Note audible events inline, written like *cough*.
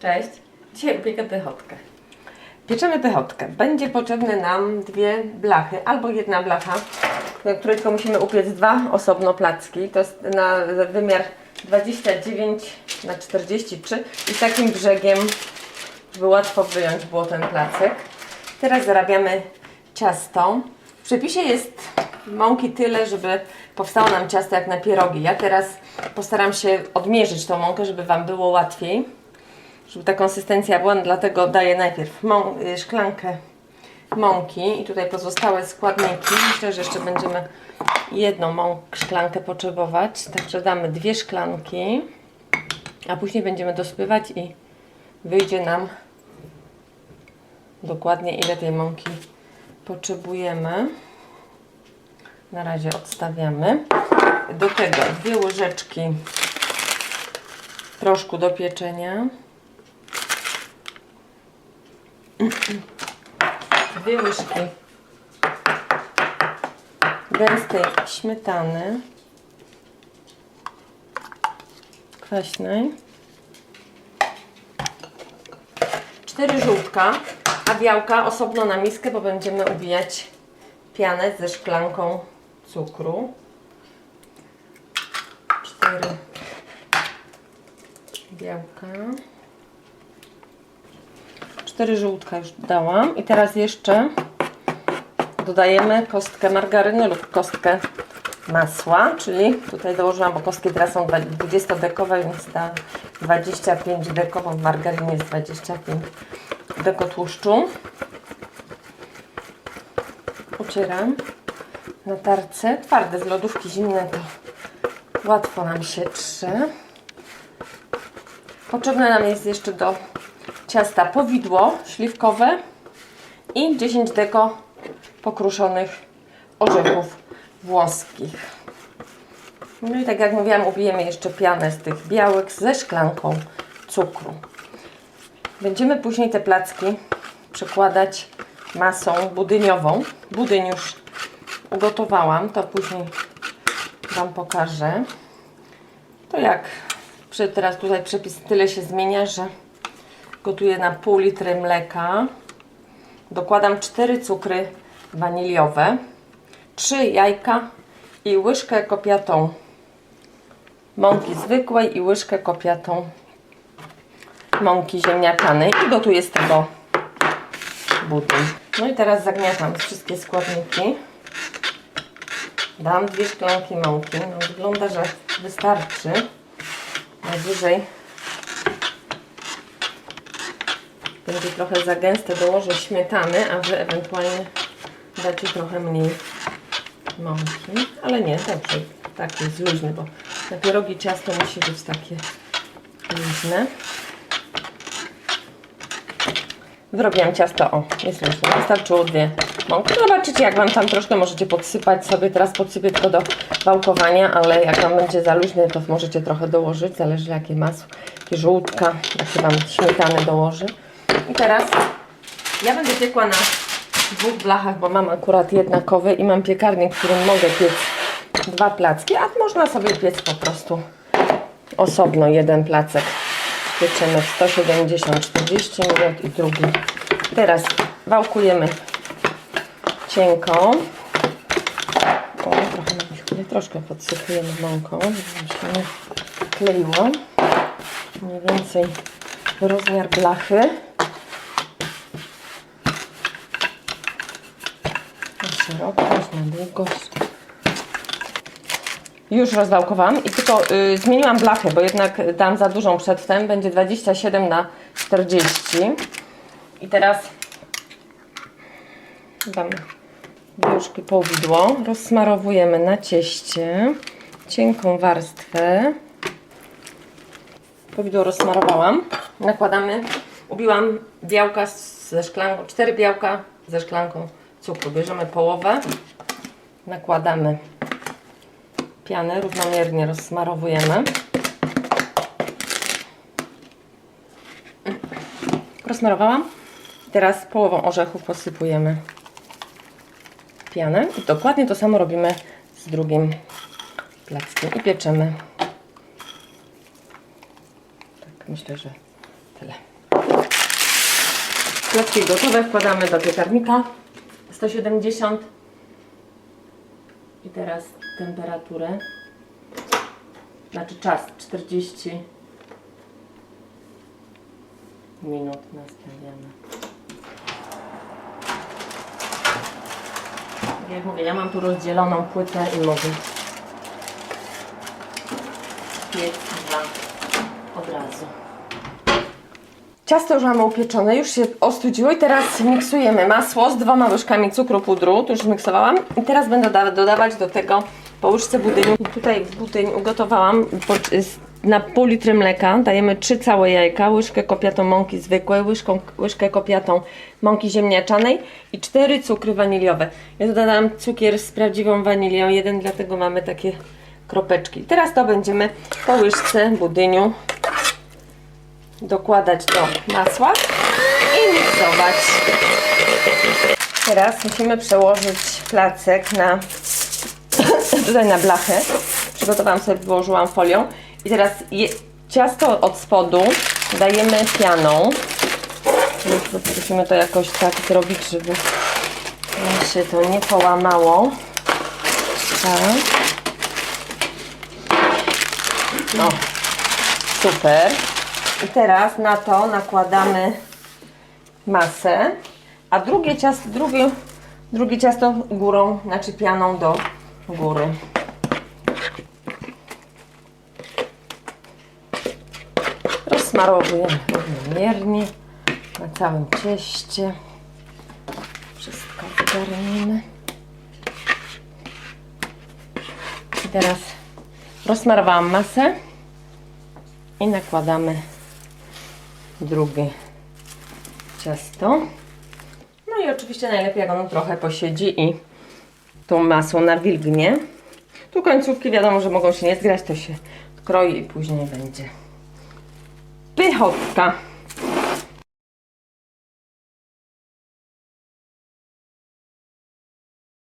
Cześć. Dzisiaj upiekę pychotkę. Pieczemy pychotkę. Będzie potrzebne nam dwie blachy, albo jedna blacha, na której tylko musimy upiec dwa osobno placki. To jest na wymiar 29 na 43 i takim brzegiem, żeby łatwo wyjąć było ten placek. Teraz zarabiamy ciasto. W przepisie jest mąki tyle, żeby powstało nam ciasto jak na pierogi. Ja teraz postaram się odmierzyć tą mąkę, żeby Wam było łatwiej żeby ta konsystencja była, dlatego daję najpierw mą- y, szklankę mąki i tutaj pozostałe składniki. Myślę, że jeszcze będziemy jedną mą szklankę potrzebować, także damy dwie szklanki, a później będziemy dosypywać i wyjdzie nam dokładnie ile tej mąki potrzebujemy. Na razie odstawiamy. Do tego dwie łyżeczki proszku do pieczenia. Dwie łyżki gęstej śmietany kwaśnej, cztery żółtka, a białka osobno na miskę, bo będziemy ubijać pianę ze szklanką cukru. Cztery białka. Cztery żółtka już dałam i teraz jeszcze dodajemy kostkę margaryny lub kostkę masła, czyli tutaj dołożyłam, bo kostki teraz są 20-dekowe, więc ta 25 dekową w margarynie jest 25 deko tłuszczu. Ucieram na tarce, twarde z lodówki zimne to łatwo nam się trze. Potrzebne nam jest jeszcze do ciasta powidło śliwkowe i 10 deko pokruszonych orzechów włoskich. No i tak jak mówiłam, ubijemy jeszcze pianę z tych białek ze szklanką cukru. Będziemy później te placki przekładać masą budyniową. Budyń już ugotowałam, to później Wam pokażę. To jak teraz tutaj przepis tyle się zmienia, że gotuję na pół litry mleka. Dokładam 4 cukry waniliowe, 3 jajka i łyżkę kopiatą mąki zwykłej i łyżkę kopiatą mąki ziemniaczanej i gotuję z tego budyń. No i teraz zagniatam wszystkie składniki. Dam dwie szklanki mąki. No, wygląda, że wystarczy. Najwyżej. Będzie trochę za gęste, dołożę śmietany, a Wy ewentualnie dacie trochę mniej mąki. Ale nie, dobrze, tak jest luźny, bo na pierogi ciasto musi być takie luźne. Wyrobiłam ciasto, o, jest luźne, wystarczyło dwie mąki. Zobaczycie, jak Wam tam troszkę możecie podsypać sobie, teraz podsypię tylko do wałkowania, ale jak Wam będzie za luźne, to możecie trochę dołożyć, zależy jakie masło, jakie żółtka, jakie Wam śmietany dołoży. I teraz ja będę piekła na dwóch blachach, bo mam akurat jednakowy i mam piekarnik, w którym mogę piec dwa placki, a można sobie piec po prostu osobno jeden placek. Pieczemy w 170 40 minut i drugi. Teraz wałkujemy cienko. O, trochę nie troszkę podsypujemy mąką, żeby się nie kleiło. Mniej więcej rozmiar blachy. Na szerokość, na długość. Już rozwałkowałam i tylko y, zmieniłam blachę, bo jednak dam za dużą przedtem. Będzie 27 na 40. I teraz dam nóżki powidło. Rozsmarowujemy na cieście cienką warstwę. Powidło rozsmarowałam. Nakładamy, ubiłam białka ze szklanką, cztery białka ze szklanką cukru. Bierzemy połowę, nakładamy pianę, równomiernie rozsmarowujemy. Rozsmarowałam. Teraz połową orzechów posypujemy pianę i dokładnie to samo robimy z drugim plackiem i pieczemy. Tak, myślę, że Tyle. Klocki gotowe wkładamy do piekarnika 170 i teraz temperaturę znaczy czas 40 minut nastawiamy. Jak mówię, ja mam tu rozdzieloną płytę i mogę piec dwa od razu. Ciasto już mamy upieczone, już się ostudziło i teraz miksujemy masło z dwoma łyżkami cukru pudru, tu już zmiksowałam i teraz będę doda- dodawać do tego po łyżce budyniu. I tutaj budyń ugotowałam na pół litry mleka, dajemy trzy całe jajka, łyżkę kopiatą mąki zwykłej, łyżką, łyżkę kopiatą mąki ziemniaczanej i cztery cukry waniliowe. Ja dodałam cukier z prawdziwą wanilią, jeden, dlatego mamy takie kropeczki. Teraz to będziemy po łyżce budyniu dokładać do masła i miksować. Teraz musimy przełożyć placek na *coughs* tutaj na blachę. Przygotowałam sobie, wyłożyłam folią. I teraz je, ciasto od spodu dajemy pianą. Musimy to jakoś tak zrobić, żeby się to nie połamało. Tak. No, super. I teraz na to nakładamy masę, a drugie ciasto, drugie, drugie ciasto górą, znaczy pianą do góry. Rozsmarowujemy równomiernie na całym cieście. Wszystko zgarniemy. I teraz rozsmarowałam masę i nakładamy drugie ciasto. No i oczywiście najlepiej jak ono trochę posiedzi i tą masło nawilgnie. Tu końcówki wiadomo, że mogą się nie zgrać, to się kroi i później będzie pehottaa